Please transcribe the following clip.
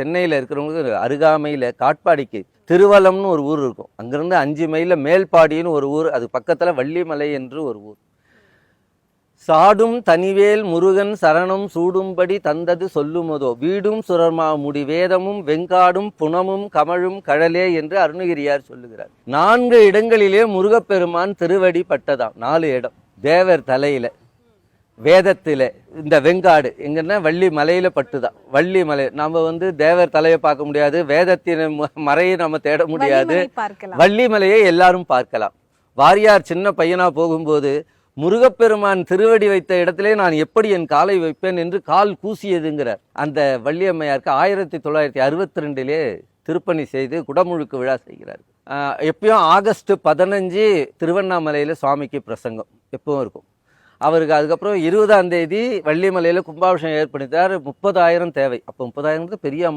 சென்னையில் இருக்கிறவங்களுக்கு அருகாமையில் காட்பாடிக்கு திருவலம்னு ஒரு ஊர் இருக்கும். அங்கேருந்து அஞ்சு மைலில் மேல்பாடின்னு ஒரு ஊர் அது பக்கத்தில் வள்ளிமலை என்று ஒரு ஊர். சாடும் தனிவேல் முருகன் சரணம் சூடும்படி தந்தது சொல்லுமதோ? வீடும் சுரர்மா முடி வேதமும் வெங்காடும் புனமும் கமழும் கழலே என்று அருணகிரியார் சொல்லுகிறார். நான்கு இடங்களிலே முருகப்பெருமான் திருவடி பட்டதாம் நாலு இடம். தேவர் தலையில. வேதத்தில் இந்த வெங்காடு எங்கன்னா வள்ளி மலையில பட்டுதான். வள்ளி மலை நம்ம வந்து தேவர் தலையை பார்க்க முடியாது வேதத்தின் மறையை நம்ம தேட முடியாது. வள்ளி மலையை எல்லாரும் பார்க்கலாம். வாரியார் சின்ன பையனா போகும்போது முருகப்பெருமான் திருவடி வைத்த இடத்திலே நான் எப்படி என் காலை வைப்பேன் என்று கால் கூசியதுங்கிறார். அந்த வள்ளியம்மையாருக்கு ஆயிரத்தி தொள்ளாயிரத்தி அறுபத்தி ரெண்டிலே திருப்பணி செய்து குடமுழுக்கு விழா செய்கிறார். எப்பயும் ஆகஸ்ட் பதினஞ்சு திருவண்ணாமலையில் சுவாமிக்கு பிரசங்கம் எப்பவும் இருக்கும். அவருக்கு அதுக்கப்புறம் இருபதாம் தேதி வள்ளிமலையில் கும்பாபிஷேகம் ஏற்படுத்தார் முப்பதாயிரம் தேவை அப்போ முப்பதாயிரம் பெரிய.